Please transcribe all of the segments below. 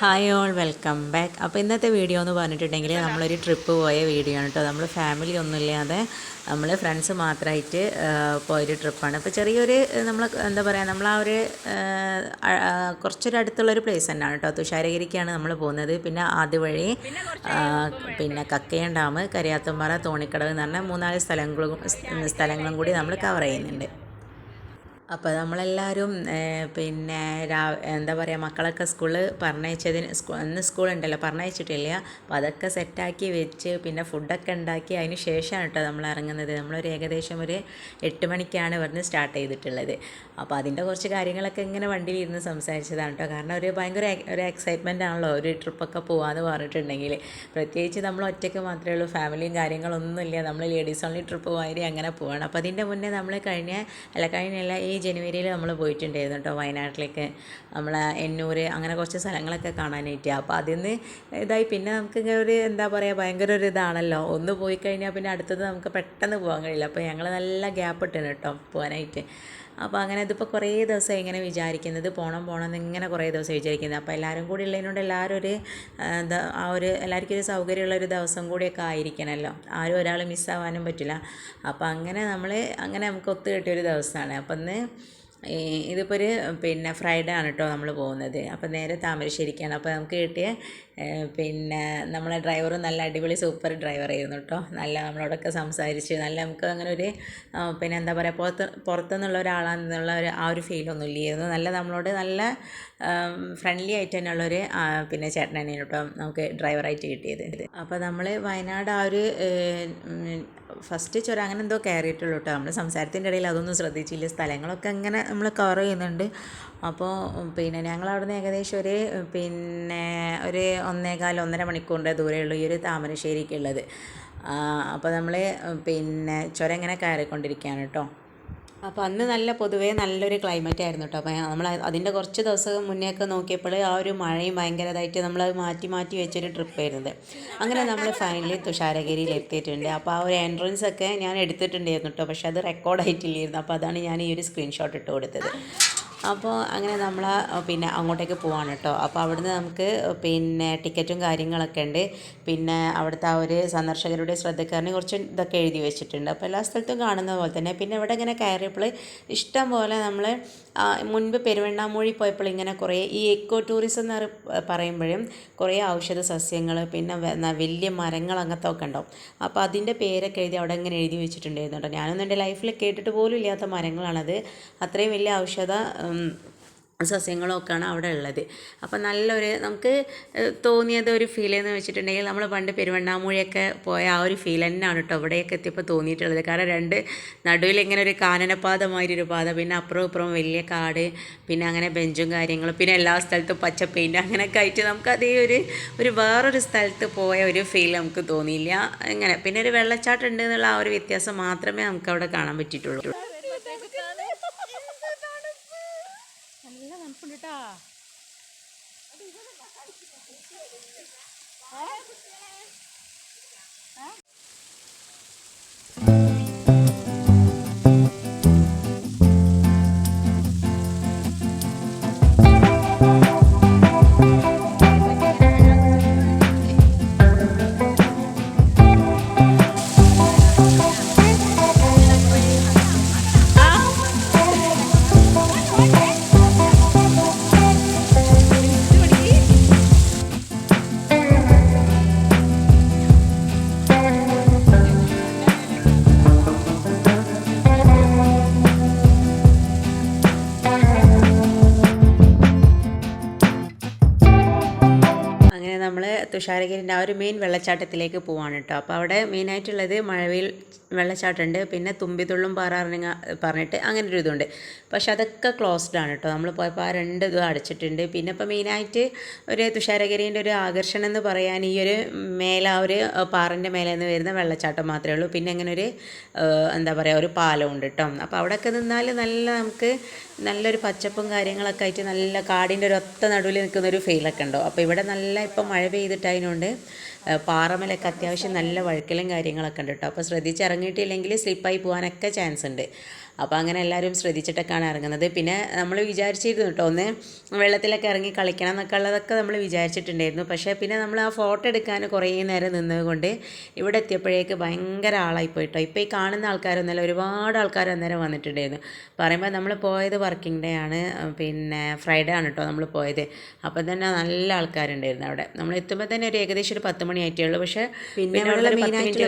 Hi all welcome back അപ്പോൾ ഇന്നത്തെ video എന്ന് പറഞ്ഞിട്ടുണ്ടെങ്കിൽ നമ്മളൊരു ട്രിപ്പ് പോയ വീഡിയോ ആണ് കേട്ടോ നമ്മൾ ഫാമിലി ഒന്നുമില്ലാതെ നമ്മൾ ഫ്രണ്ട്സ് മാത്രമായിട്ട് പോയൊരു ട്രിപ്പാണ് അപ്പോൾ ചെറിയൊരു നമ്മൾ എന്താ പറയുക നമ്മൾ ആ ഒരു കുറച്ചൊരു അടുത്തുള്ളൊരു പ്ലേസ് തന്നെയാണ് കേട്ടോ തുഷാരഗിരിക്കാണ് നമ്മൾ പോകുന്നത്. പിന്നെ അതുവഴി വഴി പിന്നെ കക്കയം ഡാം കരിയാത്തുംപാറ തോണിക്കടവ് എന്ന് പറഞ്ഞ മൂന്നാൽ സ്ഥലങ്ങളും സ്ഥലങ്ങളും കൂടി നമ്മൾ കവർ ചെയ്യുന്നുണ്ട്. അപ്പോൾ നമ്മളെല്ലാവരും പിന്നെ രാ എന്താ പറയുക മക്കളൊക്കെ സ്കൂളിൽ പറഞ്ഞയച്ചതിന് സ്കൂ സ്കൂൾ സ്കൂളുണ്ടല്ലോ പറഞ്ഞയച്ചിട്ടില്ല. അപ്പോൾ അതൊക്കെ സെറ്റാക്കി വെച്ച് പിന്നെ ഫുഡൊക്കെ ഉണ്ടാക്കി അതിന് ശേഷമാണ് കേട്ടോ നമ്മൾ ഇറങ്ങുന്നത്. നമ്മളൊരു ഏകദേശം ഒരു എട്ട് മണിക്കാണ് ഇവിടുന്ന് സ്റ്റാർട്ട് ചെയ്തിട്ടുള്ളത്. അപ്പോൾ അതിന്റെ കുറച്ച് കാര്യങ്ങളൊക്കെ ഇങ്ങനെ വണ്ടിയിൽ ഇരുന്ന് സംസാരിച്ചതാണ് കേട്ടോ. കാരണം ഒരു ഭയങ്കര ഒരു എക്സൈറ്റ്മെന്റ് ആണല്ലോ ഒരു ട്രിപ്പൊക്കെ പോകാമെന്ന് പറഞ്ഞിട്ടുണ്ടെങ്കിൽ. പ്രത്യേകിച്ച് നമ്മൾ ഒറ്റയ്ക്ക് മാത്രമേ ഉള്ളൂ ഫാമിലിയും കാര്യങ്ങളൊന്നുമില്ല. നമ്മൾ ലേഡീസ് ഓൺലി ട്രിപ്പ് മാതിരി അങ്ങനെ പോവാണ്. അപ്പോൾ അതിന്റെ മുന്നേ നമ്മൾ കഴിഞ്ഞ അല്ല കഴിഞ്ഞല്ല ഈ ജനുവരിയിൽ നമ്മൾ പോയിട്ടുണ്ടായിരുന്നു കേട്ടോ വയനാട്ടിലേക്ക്. നമ്മൾ എന്നൂര് അങ്ങനെ കുറച്ച് സ്ഥലങ്ങളൊക്കെ കാണാനായിട്ട്. അപ്പോൾ അതിൽ നിന്ന് ഇതായി. പിന്നെ നമുക്ക് ഒരു എന്താ പറയുക ഭയങ്കര ഒരു ഇതാണല്ലോ. ഒന്ന് പോയി കഴിഞ്ഞാൽ പിന്നെ അടുത്തത് നമുക്ക് പെട്ടെന്ന് പോകാൻ കഴിയില്ല. അപ്പോൾ ഞങ്ങൾ നല്ല ഗ്യാപ്പ് ഇട്ടാണ് കേട്ടോ പോകാനായിട്ട് അപ്പോൾ അങ്ങനെ ഇതിപ്പോൾ കുറേ ദിവസം ഇങ്ങനെ വിചാരിക്കുന്നത് പോകണം പോകണം എന്ന് ഇങ്ങനെ കുറേ ദിവസം വിചാരിക്കുന്നത്. അപ്പോൾ എല്ലാവരും കൂടി ഉള്ളതിനോട് എല്ലാവരും ഒരു ആ, ഒരു എല്ലാവർക്കും ഒരു സൗകര്യമുള്ള ഒരു ദിവസം കൂടിയൊക്കെ ആയിരിക്കണമല്ലോ ആരും ഒരാൾ മിസ്സാവാനും പറ്റില്ല. അപ്പോൾ അങ്ങനെ നമ്മൾ അങ്ങനെ നമുക്ക് ഒത്തു കിട്ടിയ ഒരു ദിവസമാണ്. അപ്പം ഇന്ന് ഇതിപ്പോൾ ഒരു പിന്നെ ഫ്രൈഡേ ആണ് കേട്ടോ നമ്മൾ പോകുന്നത്. അപ്പോൾ നേരെ താമരശ്ശേരിക്കാണ്. അപ്പോൾ നമുക്ക് കിട്ടിയ പിന്നെ നമ്മളെ ഡ്രൈവർ നല്ല അടിപൊളി സൂപ്പർ ഡ്രൈവറായിരുന്നു കേട്ടോ നല്ല നമ്മളോടൊക്കെ സംസാരിച്ച് നല്ല നമുക്ക് അങ്ങനെ ഒരു പിന്നെ എന്താ പറയുക പുറത്ത് പുറത്തുനിന്നുള്ള ഒരാളാണെന്നുള്ള ഒരു ആ ഒരു ഫീലൊന്നും ഇല്ലായിരുന്നു. നല്ല നമ്മളോട് നല്ല ഫ്രണ്ട്ലി ആയിട്ട് തന്നെയുള്ളൊരു പിന്നെ ചേട്ടനാണ് കേട്ടോ നമുക്ക് ഡ്രൈവറായിട്ട് കിട്ടിയത്. അപ്പോൾ നമ്മൾ വയനാട് ആ ഒരു ഫസ്റ്റ് ചുരം അങ്ങനെ എന്തോ കയറിയിട്ടുള്ളൂ കേട്ടോ നമ്മൾ സംസാരത്തിന്റെ ഇടയിൽ അതൊന്നും ശ്രദ്ധിച്ചില്ല. സ്ഥലങ്ങളൊക്കെ അങ്ങനെ നമ്മൾ കവർ ചെയ്യുന്നുണ്ട്. അപ്പോൾ പിന്നെ ഞങ്ങൾ അവിടുന്ന് ഏകദേശം ഒരു പിന്നെ ഒരു ഒന്നേകാൽ ഒന്നര മണിക്കൂറിന്റെ ദൂരമുള്ളൂ ഈ ഒരു താമരശ്ശേരിക്കുള്ളത് അപ്പോൾ നമ്മൾ പിന്നെ ചുരം ഇങ്ങനെ കയറിക്കൊണ്ടിരിക്കുകയാണ് കേട്ടോ. അപ്പോൾ അന്ന് നല്ല പൊതുവേ നല്ലൊരു ക്ലൈമറ്റ് ആയിരുന്നു കേട്ടോ. അപ്പോൾ നമ്മൾ അതിന്റെ കുറച്ച് ദിവസം മുന്നേ ഒക്കെ നോക്കിയപ്പോൾ ആ ഒരു മഴയും ഭയങ്കരമായിട്ട് നമ്മൾ മാറ്റി മാറ്റി വെച്ചൊരു ട്രിപ്പ് ആയിരുന്നത് അങ്ങനെ നമ്മൾ ഫൈനലി തുഷാരഗിരിയിൽ എത്തിയിട്ടുണ്ട്. അപ്പോൾ ആ ഒരു എൻട്രൻസ് ഒക്കെ ഞാൻ എടുത്തിട്ടുണ്ടായിരുന്നു കേട്ടോ. പക്ഷേ അത് റെക്കോർഡ് ആയിട്ടില്ലായിരുന്നു. അപ്പോൾ അതാണ് ഞാൻ ഈ ഒരു സ്ക്രീൻഷോട്ട് ഇട്ട് കൊടുത്തത്. അപ്പോൾ അങ്ങനെ നമ്മൾ പിന്നെ അങ്ങോട്ടേക്ക് പോവാണ് കേട്ടോ. അപ്പോൾ അവിടുന്ന് നമുക്ക് പിന്നെ ടിക്കറ്റും കാര്യങ്ങളൊക്കെ ഉണ്ട്. പിന്നെ അവിടുത്തെ ആ ഒരു സന്ദർശകരുടെ ശ്രദ്ധക്കാരന് കുറച്ച് ഇതൊക്കെ എഴുതി വെച്ചിട്ടുണ്ട്. അപ്പോൾ എല്ലാ സ്ഥലത്തും കാണുന്ന പോലെ തന്നെ. പിന്നെ ഇവിടെ ഇങ്ങനെ കയറിയപ്പോൾ ഇഷ്ടം പോലെ നമ്മൾ മുൻപ് പെരുവണ്ണാമൂഴി പോയപ്പോൾ ഇങ്ങനെ കുറേ ഈ എക്കോ ടൂറിസം എന്ന് പറയുമ്പോഴും കുറേ ഔഷധ സസ്യങ്ങൾ പിന്നെ വലിയ മരങ്ങൾ അങ്ങനത്തെ ഒക്കെ ഉണ്ടാവും. അപ്പോൾ അതിന്റെ പേരൊക്കെ എഴുതി അവിടെ ഇങ്ങനെ എഴുതി വെച്ചിട്ടുണ്ടായിരുന്നു കേട്ടോ. ഞാനൊന്നും എന്റെ ലൈഫിൽ കേട്ടിട്ട് പോലും ഇല്ലാത്ത മരങ്ങളാണത്. അത്രയും വലിയ ഔഷധ സസ്യങ്ങളൊക്കെയാണ് അവിടെ ഉള്ളത്. അപ്പം നല്ലൊരു നമുക്ക് തോന്നിയത് ഒരു ഫീൽ എന്ന് വെച്ചിട്ടുണ്ടെങ്കിൽ നമ്മൾ പണ്ട് പെരുവണ്ണാമൂഴിയൊക്കെ പോയ ആ ഒരു ഫീൽ തന്നെയാണ് കേട്ടോ ഇവിടെയൊക്കെ എത്തിയപ്പോൾ തോന്നിയിട്ടുള്ളത്. കാരണം രണ്ട് നടുവിൽ ഇങ്ങനെ ഒരു കാനനപാതമാതിരി ഒരു പാത പിന്നെ അപ്പുറം ഇപ്പുറം വലിയ കാട് പിന്നെ അങ്ങനെ ബെഞ്ചും കാര്യങ്ങളും പിന്നെ എല്ലാ സ്ഥലത്തും പച്ച പെയിന്റ് അങ്ങനെയൊക്കെ ആയിട്ട് നമുക്ക് അതേ ഒരു ഒരു വേറൊരു സ്ഥലത്ത് പോയ ഒരു ഫീൽ നമുക്ക് തോന്നിയില്ല. അങ്ങനെ പിന്നെ ഒരു വെള്ളച്ചാട്ടം ഉണ്ട് എന്നുള്ള ആ ഒരു വ്യത്യാസം മാത്രമേ നമുക്ക് അവിടെ കാണാൻ പറ്റിയിട്ടുള്ളൂ. തുഷാരഗിരിന്റെ ആ ഒരു മെയിൻ വെള്ളച്ചാട്ടത്തിലേക്ക് പോവാണ് കേട്ടോ. അപ്പോൾ അവിടെ മെയിനായിട്ടുള്ളത് മഴവിൽ വെള്ളച്ചാട്ടമുണ്ട്. പിന്നെ തുമ്പിതുള്ളും പാറ പറഞ്ഞ പറഞ്ഞിട്ട് അങ്ങനെ ഒരു ഇതുണ്ട്. പക്ഷെ അതൊക്കെ ക്ലോസ്ഡ് ആണ് കേട്ടോ. നമ്മൾ പോയപ്പോൾ ആ രണ്ട് ഇതും അടച്ചിട്ടുണ്ട്. പിന്നെ ഇപ്പോൾ മെയിനായിട്ട് ഒരു തുഷാരഗിരീന്റെ ഒരു ആകർഷണം എന്ന് പറയാൻ ഈ ഒരു മേലെ ആ ഒരു പാറിന്റെ മേലെ നിന്ന് വരുന്ന വെള്ളച്ചാട്ടം മാത്രമേ ഉള്ളൂ. പിന്നെ അങ്ങനെ ഒരു എന്താ പറയുക ഒരു പാലമുണ്ട് കേട്ടോ. അപ്പോൾ അവിടെയൊക്കെ നിന്നാൽ നല്ല നമുക്ക് നല്ലൊരു പച്ചപ്പും കാര്യങ്ങളൊക്കെ ആയിട്ട് നല്ല കാടിന്റെ ഒരു ഒത്ത നടുവിൽ നിൽക്കുന്ന ഒരു ഫീലൊക്കെ ഉണ്ടോ? അപ്പോൾ ഇവിടെ നല്ല ഇപ്പം മഴ പെയ്തിട്ടതിനുണ്ട് പാറമലൊക്കെ അത്യാവശ്യം നല്ല വഴുക്കലും കാര്യങ്ങളൊക്കെ ഉണ്ട് കേട്ടോ. അപ്പോൾ ശ്രദ്ധിച്ചിറങ്ങിയിട്ടില്ലെങ്കിൽ സ്ലിപ്പായി പോകാനൊക്കെ ചാൻസ് ഉണ്ട്. അപ്പോൾ അങ്ങനെ എല്ലാവരും ശ്രദ്ധിച്ചിട്ടൊക്കെയാണ് ഇറങ്ങുന്നത്. പിന്നെ നമ്മൾ വിചാരിച്ചിരുന്നു കേട്ടോ ഒന്ന് വെള്ളത്തിലൊക്കെ ഇറങ്ങി കളിക്കണം എന്നൊക്കെ ഉള്ളതൊക്കെ നമ്മൾ വിചാരിച്ചിട്ടുണ്ടായിരുന്നു. പക്ഷേ പിന്നെ നമ്മൾ ആ ഫോട്ടോ എടുക്കാൻ കുറേ നേരം നിന്നതുകൊണ്ട് ഇവിടെ എത്തിയപ്പോഴേക്ക് ഭയങ്കര ആളായി പോയിട്ടോ ഇപ്പോൾ ഈ കാണുന്ന ആൾക്കാരൊന്നല്ല ഒരുപാട് ആൾക്കാർ അന്നേരം വന്നിട്ടുണ്ടായിരുന്നു. പറയുമ്പോൾ നമ്മൾ പോയത് വർക്കിംഗ് ഡേ ആണ് പിന്നെ ഫ്രൈഡേ ആണ് കേട്ടോ നമ്മൾ പോയത്. അപ്പം തന്നെ നല്ല ആൾക്കാരുണ്ടായിരുന്നു അവിടെ. നമ്മൾ എത്തുമ്പോൾ തന്നെ ഒരു ഏകദേശം ഒരു പത്ത് മണി ആയിട്ടേ ഉള്ളൂ. പക്ഷേ പിന്നെ പത്ത് മിനിറ്റ്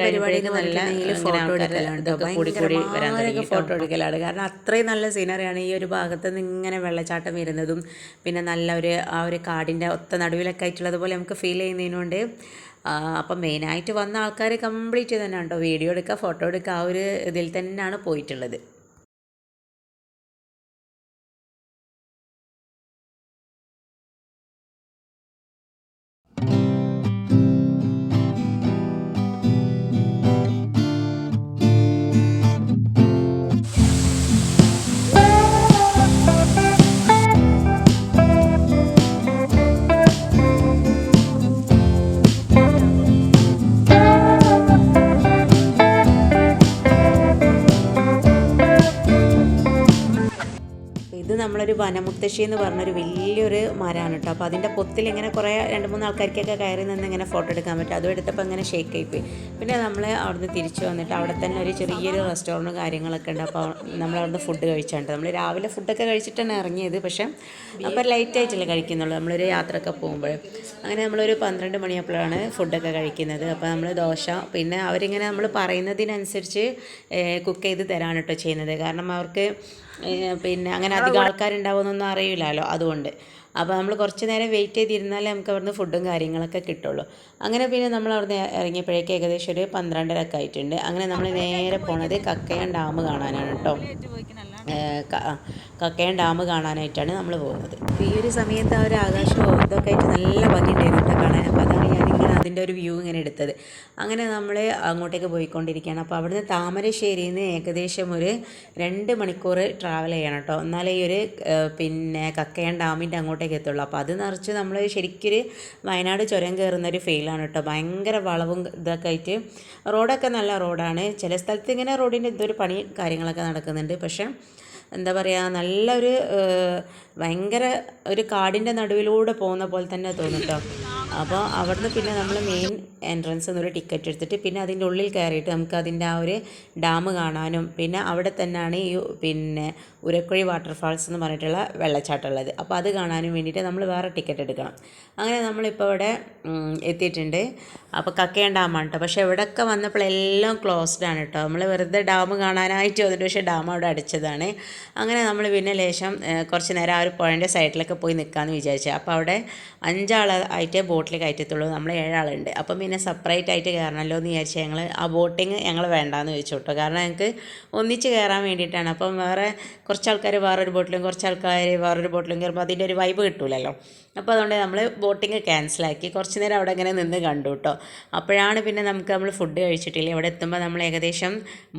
നല്ല ഫോട്ടോ എടുക്കലാണ് കൂടി കൂടി വരാൻ തുടങ്ങി ഫോട്ടോ എടുക്കലാണ് കാരണം അത്രയും നല്ല സീനറിയാണ് ഈ ഒരു ഭാഗത്ത് നിന്ന് ഇങ്ങനെ വെള്ളച്ചാട്ടം വരുന്നതും പിന്നെ നല്ല ഒരു ആ ഒരു കാടിന്റെ ഒത്ത നടുവിലൊക്കെ ആയിട്ടുള്ളതുപോലെ നമുക്ക് ഫീൽ ചെയ്യുന്നതിനുകൊണ്ട് അപ്പം മെയിനായിട്ട് വന്ന ആൾക്കാർ കംപ്ലീറ്റ് തന്നെ കേട്ടോ വീഡിയോ എടുക്കുക ഫോട്ടോ എടുക്കുക ആ ഒരു ഇതിൽ തന്നെയാണ് പോയിട്ടുള്ളത്. വനമുത്തശ്ശി എന്ന് പറഞ്ഞൊരു വലിയൊരു മരമാണ് കേട്ടോ. അപ്പോൾ അതിന്റെ പൊത്തിൽ ഇങ്ങനെ കുറേ രണ്ട് മൂന്ന് ആൾക്കാർക്കൊക്കെ കയറി നിന്ന് ഇങ്ങനെ ഫോട്ടോ എടുക്കാൻ പറ്റും. അതും എടുത്തപ്പോൾ അങ്ങനെ ഷേക്ക് ആയി പോയി. പിന്നെ നമ്മൾ അവിടുന്ന് തിരിച്ചു വന്നിട്ട് അവിടെ തന്നെ ഒരു ചെറിയൊരു റെസ്റ്റോറന്റും കാര്യങ്ങളൊക്കെ ഉണ്ട്. അപ്പോൾ നമ്മൾ അവിടുന്ന് ഫുഡ് കഴിച്ചാണ്ട് നമ്മൾ രാവിലെ ഫുഡൊക്കെ കഴിച്ചിട്ടാണ് ഇറങ്ങിയത്. പക്ഷേ അപ്പോൾ ലൈറ്റ് ആയിട്ടല്ലേ കഴിക്കുന്നുള്ളൂ. നമ്മളൊരു യാത്രയൊക്കെ പോകുമ്പോൾ അങ്ങനെ നമ്മളൊരു പന്ത്രണ്ട് മണിയപ്പോഴാണ് ഫുഡൊക്കെ കഴിക്കുന്നത്. അപ്പോൾ നമ്മൾ ദോശ പിന്നെ അവരിങ്ങനെ നമ്മൾ പറയുന്നതിനനുസരിച്ച് കുക്ക് ചെയ്ത് തരാണ് ചെയ്യുന്നത്. കാരണം അവർക്ക് പിന്നെ അങ്ങനെ അധികം ആൾക്കാരുണ്ടാവുമെന്നൊന്നും അറിയില്ലല്ലോ അതുകൊണ്ട്. അപ്പോൾ നമ്മൾ കുറച്ച് നേരം വെയിറ്റ് ചെയ്തിരുന്നാലേ നമുക്ക് അവിടുന്ന് ഫുഡും കാര്യങ്ങളൊക്കെ കിട്ടുള്ളൂ. അങ്ങനെ പിന്നെ നമ്മൾ അവിടുന്ന് ഇറങ്ങിയപ്പോഴേക്ക് ഏകദേശം ഒരു പന്ത്രണ്ടരൊക്കെ ആയിട്ടുണ്ട്. അങ്ങനെ നമ്മൾ നേരെ പോണത് കക്കയം ഡാം കാണാനാണ് കേട്ടോ. കക്കയം ഡാം കാണാനായിട്ടാണ് നമ്മൾ പോകുന്നത്. ഈ ഒരു സമയത്ത് ആ ഒരു ആകാശവും ഇതൊക്കെ ആയിട്ട് നല്ല ഭംഗിയുണ്ടായിരുന്നു കേട്ടോ കാണാൻ. അപ്പോൾ അതാണ് ഞാനിങ്ങനെ അതിന്റെ ഒരു വ്യൂ ഇങ്ങനെ എടുത്തത്. അങ്ങനെ നമ്മൾ അങ്ങോട്ടേക്ക് പോയിക്കൊണ്ടിരിക്കുകയാണ്. അപ്പോൾ അവിടുന്ന് താമരശ്ശേരിയിൽ നിന്ന് ഏകദേശം ഒരു രണ്ട് മണിക്കൂർ ട്രാവൽ ചെയ്യണം കേട്ടോ. എന്നാലേ ഈ ഒരു പിന്നെ കക്കയം ഡാമിന്റെ അങ്ങോട്ടേക്ക് എത്തുള്ളൂ. അപ്പോൾ അത് നിറച്ച് നമ്മൾ ശരിക്കൊരു വയനാട് ചുരം കയറുന്ന ഒരു ഫീലാണ് കേട്ടോ. ഭയങ്കര വളവും ഇതൊക്കെ ആയിട്ട്. റോഡൊക്കെ നല്ല റോഡാണ്. ചില സ്ഥലത്ത് ഇങ്ങനെ റോഡിന്റെ ഇതൊരു പണി കാര്യങ്ങളൊക്കെ നടക്കുന്നുണ്ട്. പക്ഷേ എന്താ പറയുക നല്ലൊരു ഭയങ്കര ഒരു കാടിന്റെ നടുവിലൂടെ പോകുന്ന പോലെ തന്നെ തോന്നും അപ്പോൾ അവിടുന്ന് പിന്നെ നമ്മൾ മെയിൻ എൻട്രൻസ് എന്നൊരു ടിക്കറ്റ് എടുത്തിട്ട് പിന്നെ അതിന്റെ ഉള്ളിൽ കയറിയിട്ട് നമുക്ക് അതിന്റെ ആ ഒരു ഡാം കാണാനും പിന്നെ അവിടെ തന്നെയാണ് ഈ പിന്നെ ഉരക്കുഴി വാട്ടർഫാൾസ് എന്ന് പറഞ്ഞിട്ടുള്ള വെള്ളച്ചാട്ടം ഉള്ളത്. അപ്പോൾ അത് കാണാനും വേണ്ടിയിട്ട് നമ്മൾ വേറെ ടിക്കറ്റ് എടുക്കണം. അങ്ങനെ നമ്മളിപ്പോൾ ഇവിടെ എത്തിയിട്ടുണ്ട്. അപ്പോൾ കക്കയം ഡാമാണ് കേട്ടോ പക്ഷേ ഇവിടെയൊക്കെ വന്നപ്പോൾ എല്ലാം ക്ലോസ്ഡ് ആണ് കേട്ടോ നമ്മൾ വെറുതെ ഡാം കാണാനായിട്ട് വന്നിട്ട് പക്ഷേ ഡാം അവിടെ അടിച്ചതാണ്. അങ്ങനെ നമ്മൾ പിന്നെ ലേശം കുറച്ച് നേരം ആ ഒരു പുഴന്റെ സൈഡിലൊക്കെ പോയി നിൽക്കാമെന്ന് വിചാരിച്ചു. അപ്പോൾ അവിടെ അഞ്ചാളായിട്ട് ബോട്ടിൽ കയറ്റത്തുള്ളൂ. നമ്മൾ ഏഴാളുണ്ട്. അപ്പം പിന്നെ സെപ്പറേറ്റ് ആയിട്ട് കയറണമല്ലോ എന്ന് വിചാരിച്ച് ഞങ്ങൾ ആ ബോട്ടിങ് ഞങ്ങൾ വേണ്ടാന്ന് ചോദിച്ചു കേട്ടോ. കാരണം ഞങ്ങൾക്ക് ഒന്നിച്ച് കയറാൻ വേണ്ടിയിട്ടാണ്. അപ്പം വേറെ കുറച്ച് ആൾക്കാർ വേറൊരു ബോട്ടിലും കുറച്ച് ആൾക്കാർ വേറൊരു ബോട്ടിലും കയറുമ്പോൾ അതിന്റെ ഒരു വൈബ് കിട്ടൂലല്ലോ. അപ്പോൾ അതുകൊണ്ട് നമ്മൾ ബോട്ടിങ് ക്യാൻസലാക്കി കുറച്ച് നേരം അവിടെ ഇങ്ങനെ നിന്ന് കണ്ടു കേട്ടോ. അപ്പോഴാണ് പിന്നെ നമുക്ക് നമ്മൾ ഫുഡ് കഴിച്ചിട്ടില്ല. ഇവിടെ എത്തുമ്പോൾ നമ്മൾ ഏകദേശം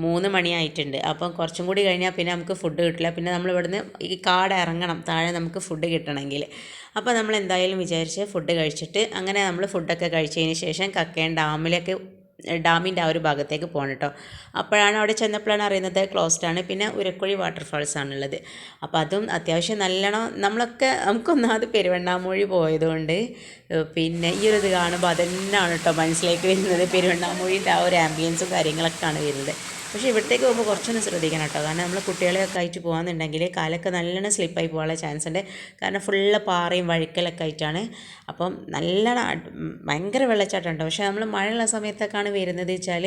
മൂന്ന് മണിയായിട്ടുണ്ട്. അപ്പം കുറച്ചും കൂടി കഴിഞ്ഞാൽ പിന്നെ നമുക്ക് ഫുഡ് കിട്ടില്ല. പിന്നെ നമ്മൾ ഇവിടുന്ന് ഈ കാട് ഇറങ്ങണം. താഴെ നമുക്ക് ഫുഡ് കിട്ടണമെങ്കിൽ. അപ്പോൾ നമ്മൾ എന്തായാലും വിചാരിച്ച് ഫുഡ് കഴിച്ചിട്ട് അങ്ങനെ നമ്മൾ ഫുഡൊക്കെ കഴിച്ചതിന് ശേഷം കക്കയം ഡാമിലേക്ക് ഡാമിന്റെ ആ ഒരു ഭാഗത്തേക്ക് പോകണം കേട്ടോ. അപ്പോഴാണ് അവിടെ ചെന്നപ്പോഴാണ് അറിയുന്നത് ക്ലോസ്ഡ് ആണ്. പിന്നെ ഉരക്കുഴി വാട്ടർഫാൾസ് ആണുള്ളത്. അപ്പോൾ അതും അത്യാവശ്യം നല്ലോണം നമ്മളൊക്കെ നമുക്കൊന്നാമത് പെരുവണ്ണാമൂഴി പോയതുകൊണ്ട് പിന്നെ ഈ ഒരു ഇത് കാണുമ്പോൾ അതെന്നാണ് കേട്ടോ മനസ്സിലേക്ക് വരുന്നത്. പെരുവണ്ണാമൂഴിന്റെ ആ ഒരു ആംബിയൻസും കാര്യങ്ങളൊക്കെയാണ് വരുന്നത്. പക്ഷേ ഇവിടത്തേക്ക് പോകുമ്പോൾ കുറച്ചൊന്ന് ശ്രദ്ധിക്കണം കേട്ടോ കാരണം നമ്മൾ കുട്ടികളെയൊക്കെ ആയിട്ട് പോകാമെന്നുണ്ടെങ്കിൽ കാലൊക്കെ നല്ലോണം സ്ലിപ്പായി പോകാനുള്ള ചാൻസ് ഉണ്ട്. കാരണം ഫുള്ള് പാറയും വഴുക്കലൊക്കെ ആയിട്ടാണ്. അപ്പം നല്ലോണം ഭയങ്കര വെള്ളച്ചാട്ടം ഉണ്ട് പക്ഷേ നമ്മൾ മഴയുള്ള സമയത്തൊക്കെയാണ് വരുന്നത് വെച്ചാൽ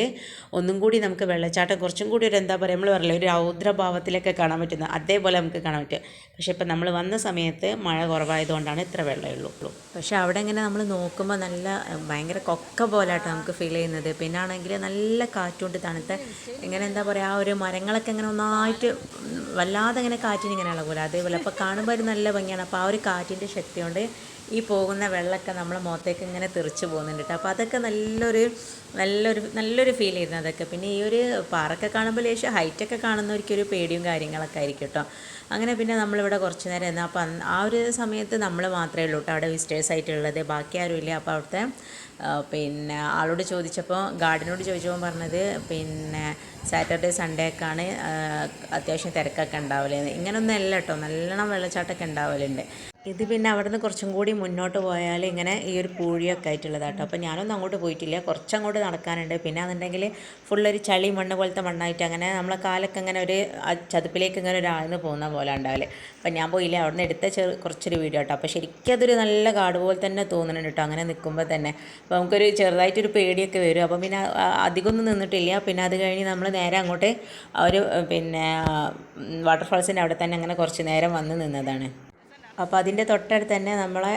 ഒന്നും കൂടി നമുക്ക് വെള്ളച്ചാട്ടം കുറച്ചും കൂടി ഒരു എന്താ പറയുക നമ്മൾ പറയില്ല ഒരു രൗദ്രഭാവത്തിലൊക്കെ കാണാൻ പറ്റുന്നത് അതേപോലെ നമുക്ക് കാണാൻ പറ്റും പക്ഷേ ഇപ്പം നമ്മൾ വന്ന സമയത്ത് മഴ കുറവായതുകൊണ്ടാണ് ഇത്ര വെള്ളമേ ഉള്ളൂ. പക്ഷേ അവിടെ നമ്മൾ നോക്കുമ്പോൾ നല്ല ഭയങ്കര കൊക്ക പോലാട്ടോ നമുക്ക് ഫീൽ ചെയ്യുന്നത്. പിന്നെ ആണെങ്കിൽ നല്ല കാറ്റുകൊണ്ട് തണുത്ത ഇങ്ങനെ എന്താ പറയുക ആ ഒരു മരങ്ങളൊക്കെ ഇങ്ങനെ ഒന്നായിട്ട് വല്ലാതെ ഇങ്ങനെ കാറ്റിന് ഇങ്ങനെ ഇളകൂല. അതേപോലെ അപ്പോൾ കാണുമ്പോൾ ഒരു നല്ല ഭംഗിയാണ്. അപ്പോൾ ആ ഒരു കാറ്റിന്റെ ശക്തി കൊണ്ട് ഈ പോകുന്ന വെള്ളമൊക്കെ നമ്മളെ മുഖത്തേക്ക് ഇങ്ങനെ തെറിച്ച് പോകുന്നുണ്ട് കേട്ടോ. അപ്പോൾ അതൊക്കെ നല്ലൊരു നല്ലൊരു നല്ലൊരു ഫീൽ ചെയ്യുന്നത് അതൊക്കെ. പിന്നെ ഈ ഒരു പാറൊക്കെ കാണുമ്പോൾ ലേശം ഹൈറ്റൊക്കെ കാണുന്നവർക്ക് ഒരു പേടിയും കാര്യങ്ങളൊക്കെ ആയിരിക്കും കേട്ടോ. അങ്ങനെ പിന്നെ നമ്മളിവിടെ കുറച്ച് നേരം എന്നാൽ അപ്പം ആ ഒരു സമയത്ത് നമ്മൾ മാത്രമേ ഉള്ളൂ കേട്ടോ അവിടെ വിസിറ്റേഴ്സ് ആയിട്ടുള്ളത്. ബാക്കി ആരുമില്ല അപ്പോൾ അവിടുത്തെ പിന്നെ ആളോട് ചോദിച്ചപ്പോൾ ഗാർഡനോട് ചോദിച്ചപ്പോൾ പറഞ്ഞത് പിന്നെ സാറ്റർഡേ സൺഡേ ഒക്കെ ആണ് അത്യാവശ്യം തിരക്കൊക്കെ ഉണ്ടാവൽ? ഇങ്ങനൊന്നും അല്ല കേട്ടോ. നല്ലോണം വെള്ളച്ചാട്ടമൊക്കെ ഉണ്ടാവലുണ്ട്. ഇത് പിന്നെ അവിടെ നിന്ന് കുറച്ചും കൂടി മുന്നോട്ട് പോയാൽ ഇങ്ങനെ ഈ ഒരു പൂഴിയൊക്കെ ആയിട്ടുള്ളതാണ് കേട്ടോ അപ്പോൾ ഞാനൊന്നും അങ്ങോട്ട് പോയിട്ടില്ല. കുറച്ചങ്ങോട്ട് നടക്കാനുണ്ട്. പിന്നെ എന്നുണ്ടെങ്കിൽ ഫുള്ളൊരു ചളി മണ്ണ് പോലത്തെ മണ്ണായിട്ട് അങ്ങനെ നമ്മളെ കാലൊക്കെ ഇങ്ങനെ ഒരു ചതുപ്പിലേക്ക് ഇങ്ങനെ ഒരാഴ്ന്ന് പോകുന്ന പോലെ ഉണ്ടാവില്ലേ അപ്പം ഞാൻ പോയില്ല. അവിടെ നിന്ന് എടുത്ത ചെറു കുറച്ചൊരു വീഡിയോ കേട്ടോ. അപ്പോൾ ശരിക്കും അതൊരു നല്ല കാട് പോലെ തന്നെ തോന്നുന്നുണ്ട് കേട്ടോ. അങ്ങനെ നിൽക്കുമ്പോൾ തന്നെ. അപ്പോൾ നമുക്കൊരു ചെറുതായിട്ടൊരു പേടിയൊക്കെ വരും. അപ്പം പിന്നെ അധികമൊന്നും നിന്നിട്ടില്ല. പിന്നെ അത് കഴിഞ്ഞ് നമ്മൾ നേരെ അങ്ങോട്ട് ഒരു പിന്നെ വാട്ടർഫാൾസിന്റെ അവിടെ തന്നെ അങ്ങനെ കുറച്ച് നേരം വന്ന് നിന്നതാണ്. അപ്പോൾ അതിന്റെ തൊട്ടടുത്ത് തന്നെ നമ്മളെ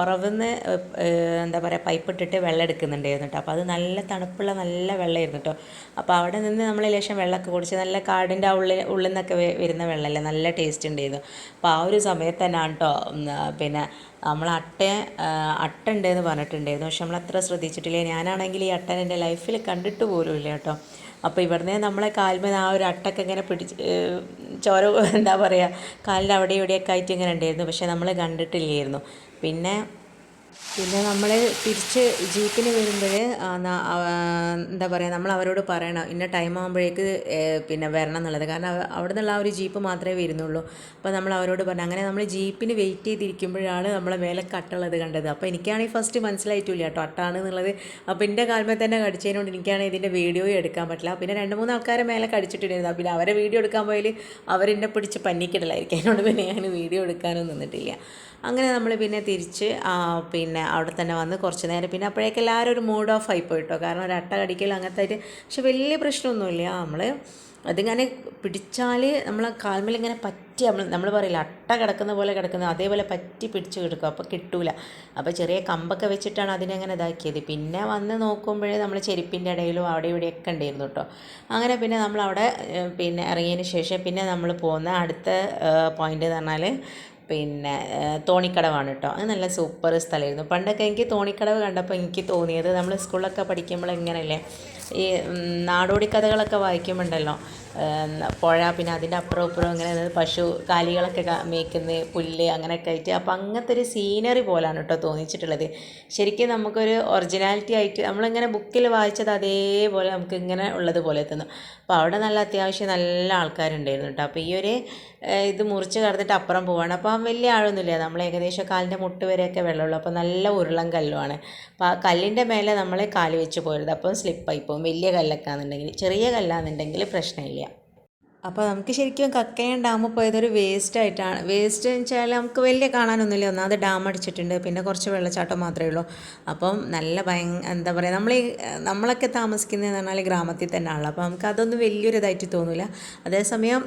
ഉറവെന്ന് എന്താ പറയുക പൈപ്പ് ഇട്ടിട്ട് വെള്ളം എടുക്കുന്നുണ്ടായിരുന്നു കേട്ടോ അപ്പോൾ അത് നല്ല തണുപ്പുള്ള നല്ല വെള്ളമായിരുന്നു കേട്ടോ അപ്പോൾ അവിടെ നിന്ന് നമ്മൾ ലേശം വെള്ളമൊക്കെ കുടിച്ച് നല്ല കാടിന്റെ ഉള്ളിൽ ഉള്ളിൽ നിന്നൊക്കെ വരുന്ന വെള്ളമല്ലേ നല്ല ടേസ്റ്റ് ഉണ്ടായിരുന്നു. അപ്പോൾ ആ ഒരു സമയത്ത് തന്നെയാണ് കേട്ടോ പിന്നെ നമ്മൾ അട്ട അട്ട ഉണ്ടെന്ന് പറഞ്ഞിട്ടുണ്ടായിരുന്നു. പക്ഷെ നമ്മൾ അത്ര ശ്രദ്ധിച്ചിട്ടില്ല. ഞാനാണെങ്കിൽ ഈ അട്ടൻ എന്റെ ലൈഫിൽ കണ്ടിട്ട് പോലും ഇല്ല കേട്ടോ അപ്പോൾ ഇവിടുന്ന് നമ്മളെ കാൽമേൽ ആ ഒരു അട്ടൊക്കെ ഇങ്ങനെ പിടിച്ച് ചോര എന്താ പറയുക കാലിന്റെ അവിടെ ഇവിടെയൊക്കെ ആയിട്ട് ഇങ്ങനെ ഉണ്ടായിരുന്നു. പക്ഷേ നമ്മൾ കണ്ടിട്ടില്ലായിരുന്നു. പിന്നെ പിന്നെ നമ്മൾ തിരിച്ച് ജീപ്പിന് വരുമ്പോൾ എന്താ പറയുക നമ്മൾ അവരോട് പറയണം ഇന്ന ടൈം ആകുമ്പോഴേക്ക് പിന്നെ വരണം എന്നുള്ളത് കാരണം അവ- അവിടെ നിന്നുള്ള ആ ഒരു ജീപ്പ് മാത്രമേ വരുന്നുള്ളൂ. അപ്പോൾ നമ്മൾ അവരോട് പറഞ്ഞു അങ്ങനെ നമ്മൾ ജീപ്പിന് വെയിറ്റ് ചെയ്തിരിക്കുമ്പോഴാണ് നമ്മളെ മേലെ കട്ടുള്ളത് കണ്ടത്. അപ്പോൾ എനിക്കാണെങ്കിൽ ഫസ്റ്റ് മനസ്സിലായിട്ടില്ല കേട്ടോ അട്ടാണ് എന്നുള്ളത് അപ്പോൾ എന്റെ കാലമേ തന്നെ കടിച്ചതിനോട് എനിക്കാണ് ഇതിന്റെ വീഡിയോ എടുക്കാൻ പറ്റില്ല. പിന്നെ രണ്ട് മൂന്ന് ആൾക്കാരെ മേലെ കടിച്ചിട്ടുണ്ടായിരുന്നു പിന്നെ അവരെ വീഡിയോ എടുക്കാൻ പോയാൽ അവരെന്നെ പിടിച്ച് പന്നിക്കിടലായിരിക്കും. അതിനോട് പിന്നെ ഞാൻ വീഡിയോ എടുക്കാനൊന്നും നിന്നിട്ടില്ല. അങ്ങനെ നമ്മൾ പിന്നെ തിരിച്ച് ആ, പിന്നെ അവിടെ തന്നെ വന്ന് കുറച്ച് നേരം. പിന്നെ അപ്പോഴേക്കും എല്ലാവരും ഒരു മൂഡ് ഓഫ് ആയി പോയിട്ടോ. കാരണം ഒരു അട്ട കടിക്കൽ അങ്ങനത്തെ ആയിട്ട് പക്ഷെ വലിയ പ്രശ്നമൊന്നുമില്ല. നമ്മൾ അതിങ്ങനെ പിടിച്ചാൽ നമ്മൾ കാൽമേൽ ഇങ്ങനെ പറ്റി നമ്മൾ നമ്മൾ പറയില്ല അട്ട കിടക്കുന്ന പോലെ കിടക്കുന്നത് അതേപോലെ പറ്റി പിടിച്ച് കിടക്കും. അപ്പോൾ കിട്ടൂല. അപ്പോൾ ചെറിയ കമ്പൊക്കെ വെച്ചിട്ടാണ് അതിനെ അങ്ങനെ ഇതാക്കിയത്. പിന്നെ വന്ന് നോക്കുമ്പോഴേ നമ്മൾ ചെരുപ്പിന്റെ ഇടയിലും അവിടെ ഇവിടെയൊക്കെ ഉണ്ടായിരുന്നു കേട്ടോ അങ്ങനെ പിന്നെ നമ്മൾ അവിടെ പിന്നെ ഇറങ്ങിയതിന് ശേഷം പിന്നെ നമ്മൾ പോകുന്ന അടുത്ത പോയിന്റ് എന്ന് പറഞ്ഞാൽ പിന്നെ തോണിക്കടവാണ് കേട്ടോ അത് നല്ല സൂപ്പർ സ്ഥലമായിരുന്നു. പണ്ടൊക്കെ എനിക്ക് തോണിക്കടവ് കണ്ടപ്പോൾ എനിക്ക് തോന്നിയത് നമ്മൾ സ്കൂളിലൊക്കെ പഠിക്കുമ്പോൾ ഇങ്ങനെയല്ലേ ഈ നാടോടി കഥകളൊക്കെ വായിക്കുമ്പോണ്ടല്ലോ. പുഴ പിന്നെ അതിന്റെ അപ്പുറം ഇപ്പുറം ഇങ്ങനെ പശു കാലികളൊക്കെ മേയ്ക്കുന്ന പുല്ല് അങ്ങനെയൊക്കെ ആയിട്ട്. അപ്പോൾ അങ്ങനത്തെ ഒരു സീനറി പോലാണ് കേട്ടോ തോന്നിച്ചിട്ടുള്ളത്. ശരിക്കും നമുക്കൊരു ഒറിജിനാലിറ്റി ആയിട്ട് നമ്മളിങ്ങനെ ബുക്കിൽ വായിച്ചത് അതേപോലെ നമുക്ക് ഇങ്ങനെ ഉള്ളത് പോലെ എത്തുന്നു അപ്പോൾ അവിടെ നല്ല അത്യാവശ്യം നല്ല ആൾക്കാരുണ്ടായിരുന്നു കേട്ടോ അപ്പോൾ ഈ ഒരു ഇത് മുറിച്ച് കടന്നിട്ട് അപ്പുറം പോവാണ്. അപ്പോൾ വലിയ ആഴൊന്നുമില്ല. നമ്മൾ ഏകദേശം കാലിന്റെ മുട്ട് വരെയൊക്കെ വെള്ളമുള്ളൂ. അപ്പോൾ നല്ല ഉരുളം കല്ലുമാണ് അപ്പോൾ ആ കല്ലിന്റെ മേലെ നമ്മളെ കാൽ വെച്ച് പോരുത്. അപ്പം സ്ലിപ്പായി പോകും. വലിയ കല്ലൊക്കെ ആണെന്നുണ്ടെങ്കിൽ ചെറിയ കല്ലാണെന്നുണ്ടെങ്കിൽ പ്രശ്നമില്ല. അപ്പോൾ നമുക്ക് ശരിക്കും കക്കയം ഡാം പോയതൊരു വേസ്റ്റ് ആയിട്ടാണ്. വേസ്റ്റ് എന്ന് വെച്ചാൽ നമുക്ക് വലിയ കാണാനൊന്നുമില്ല. ഒന്നാമത് ഡാം അടിച്ചിട്ടുണ്ട്. പിന്നെ കുറച്ച് വെള്ളച്ചാട്ടം മാത്രമേ ഉള്ളൂ. അപ്പം നല്ല ഭയ എന്താ പറയുക നമ്മൾ നമ്മളൊക്കെ താമസിക്കുന്നതെന്ന് പറഞ്ഞാൽ ഗ്രാമത്തിൽ തന്നെയാണല്ലോ. അപ്പോൾ നമുക്ക് അതൊന്നും വലിയൊരു ഇതായിട്ട് തോന്നില്ല അതേസമയം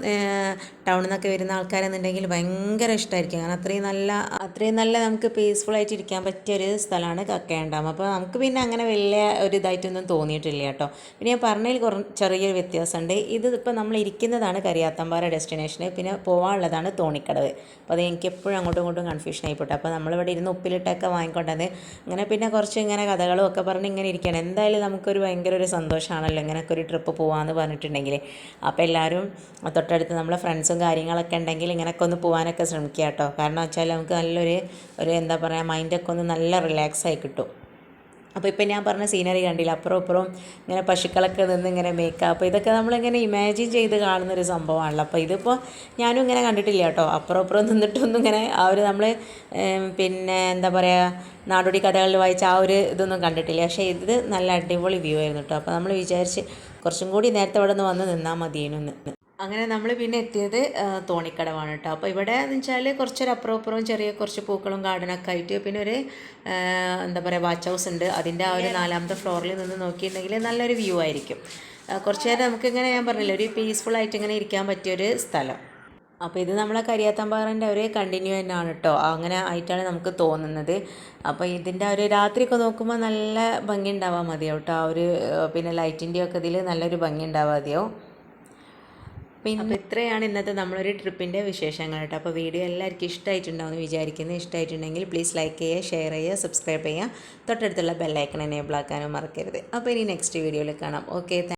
ടൗണിൽ നിന്നൊക്കെ വരുന്ന ആൾക്കാരെന്നുണ്ടെങ്കിൽ ഭയങ്കര ഇഷ്ടമായിരിക്കും കാരണം അത്രയും നല്ല അത്രയും നല്ല നമുക്ക് പീസ്ഫുൾ ആയിട്ട് ഇരിക്കാൻ പറ്റിയ ഒരു സ്ഥലമാണ് കക്കയം ഡാം. അപ്പോൾ നമുക്ക് പിന്നെ അങ്ങനെ വലിയ ഒരു ഇതായിട്ടൊന്നും തോന്നിയിട്ടില്ല കേട്ടോ. പിന്നെ ഞാൻ പറഞ്ഞതിൽ കുറ ചെറിയൊരു വ്യത്യാസമുണ്ട്. ഇത് ഇപ്പോൾ നമ്മൾ ഇരിക്കുന്നതാണ് കരിയാത്തമ്പാറ ഡെസ്റ്റിനേഷൻ പിന്നെ പോകാനുള്ളതാണ് തോണിക്കടവ്. അപ്പോൾ അത് എനിക്ക് എപ്പോഴും അങ്ങോട്ടും ഇങ്ങോട്ടും കൺഫ്യൂഷൻ ആയിപ്പോട്ടെ അപ്പോൾ നമ്മളിവിടെ ഇരുന്ന് ഉപ്പിലിട്ടൊക്കെ വാങ്ങിക്കൊണ്ടത് അങ്ങനെ പിന്നെ കുറച്ച് ഇങ്ങനെ കഥകളും ഒക്കെ പറഞ്ഞ് ഇങ്ങനെ ഇരിക്കുകയാണ്. എന്തായാലും നമുക്കൊരു ഭയങ്കര ഒരു സന്തോഷമാണല്ലോ ഇങ്ങനെയൊക്കെ ഒരു ട്രിപ്പ് പോകാമെന്ന് പറഞ്ഞിട്ടുണ്ടെങ്കിൽ അപ്പോൾ എല്ലാവരും തൊട്ടടുത്ത് നമ്മളെ ഫ്രണ്ട്സും കാര്യങ്ങളൊക്കെ ഉണ്ടെങ്കിൽ ഇങ്ങനെയൊക്കെ ഒന്ന് പോകാനൊക്കെ ശ്രമിക്കുക കേട്ടോ. കാരണം വെച്ചാൽ നമുക്ക് നല്ലൊരു ഒരു എന്താ പറയുക മൈൻഡൊക്കെ ഒന്ന് നല്ല റിലാക്സ് ആയി കിട്ടും. അപ്പോൾ ഇപ്പം ഞാൻ പറഞ്ഞ സീനറി കണ്ടില്ല? അപ്പുറം ഇപ്പുറം ഇങ്ങനെ പശുക്കളൊക്കെ നിന്ന് ഇങ്ങനെ മേക്കപ്പ് ഇതൊക്കെ നമ്മളിങ്ങനെ ഇമാജിൻ ചെയ്ത് കാണുന്നൊരു സംഭവമാണല്ലോ. അപ്പോൾ ഇതിപ്പോൾ ഞാനും ഇങ്ങനെ കണ്ടിട്ടില്ല കേട്ടോ. അപ്പുറം ഇപ്പുറം നിന്നിട്ടൊന്നും ഇങ്ങനെ ആ ഒരു നമ്മൾ പിന്നെ എന്താ പറയുക നാടോടി കഥകളിൽ വായിച്ച ആ ഒരു ഇതൊന്നും കണ്ടിട്ടില്ല. പക്ഷേ ഇത് നല്ല അടിപൊളി വ്യൂ ആയിരുന്നു കേട്ടോ. അപ്പോൾ നമ്മൾ വിചാരിച്ച് കുറച്ചും കൂടി നേരത്തെ ഇവിടെ നിന്ന് വന്ന് നിന്നാൽ മതിയേനൊന്ന് അങ്ങനെ നമ്മൾ പിന്നെ എത്തിയത് തോണിക്കടവാണ് കേട്ടോ അപ്പോൾ ഇവിടെ എന്ന് വെച്ചാൽ കുറച്ചൊരു അപ്പുറം അപ്പുറവും ചെറിയ കുറച്ച് പൂക്കളും ഗാർഡനൊക്കെ ആയിട്ട് പിന്നെ ഒരു എന്താ പറയുക വാച്ച് ഹൗസ് ഉണ്ട്. അതിന്റെ ആ ഒരു നാലാമത്തെ ഫ്ലോറിൽ നിന്ന് നോക്കിയിട്ടുണ്ടെങ്കിൽ നല്ലൊരു വ്യൂ ആയിരിക്കും. കുറച്ച് നേരം നമുക്കിങ്ങനെ ഞാൻ പറഞ്ഞില്ല ഒരു പീസ്ഫുൾ ആയിട്ട് ഇങ്ങനെ ഇരിക്കാൻ പറ്റിയൊരു സ്ഥലം. അപ്പോൾ ഇത് നമ്മളെ കരിയാത്തമ്പാറിന്റെ ഒരു കണ്ടിന്യൂ തന്നെയാണ് കേട്ടോ അങ്ങനെ ആയിട്ടാണ് നമുക്ക് തോന്നുന്നത്. അപ്പോൾ ഇതിന്റെ ഒരു രാത്രിയൊക്കെ നോക്കുമ്പോൾ നല്ല ഭംഗി ഉണ്ടാവാൻ മതിയാവും കേട്ടോ ആ ഒരു പിന്നെ ലൈറ്റിന്റെ ഒക്കെ ഇതിൽ നല്ലൊരു ഭംഗി ഉണ്ടാവാൻ പിന്നെ ഇത്രയാണ് ഇന്നത്തെ നമ്മളൊരു ട്രിപ്പിന്റെ വിശേഷങ്ങൾ കേട്ടോ. അപ്പോൾ വീഡിയോ എല്ലാവർക്കും ഇഷ്ടമായിട്ടുണ്ടാവുമെന്ന് വിചാരിക്കുന്നു. ഇഷ്ടമായിട്ടുണ്ടെങ്കിൽ പ്ലീസ് ലൈക്ക് ചെയ്യുക ഷെയർ ചെയ്യുക സബ്സ്ക്രൈബ് ചെയ്യുക. തൊട്ടടുത്തുള്ള ബെല്ലൈക്കൺ എനേബിൾ ആക്കാനും മറക്കരുത്. അപ്പോൾ ഇനി നെക്സ്റ്റ് വീഡിയോയിൽ കാണാം. ഓക്കെ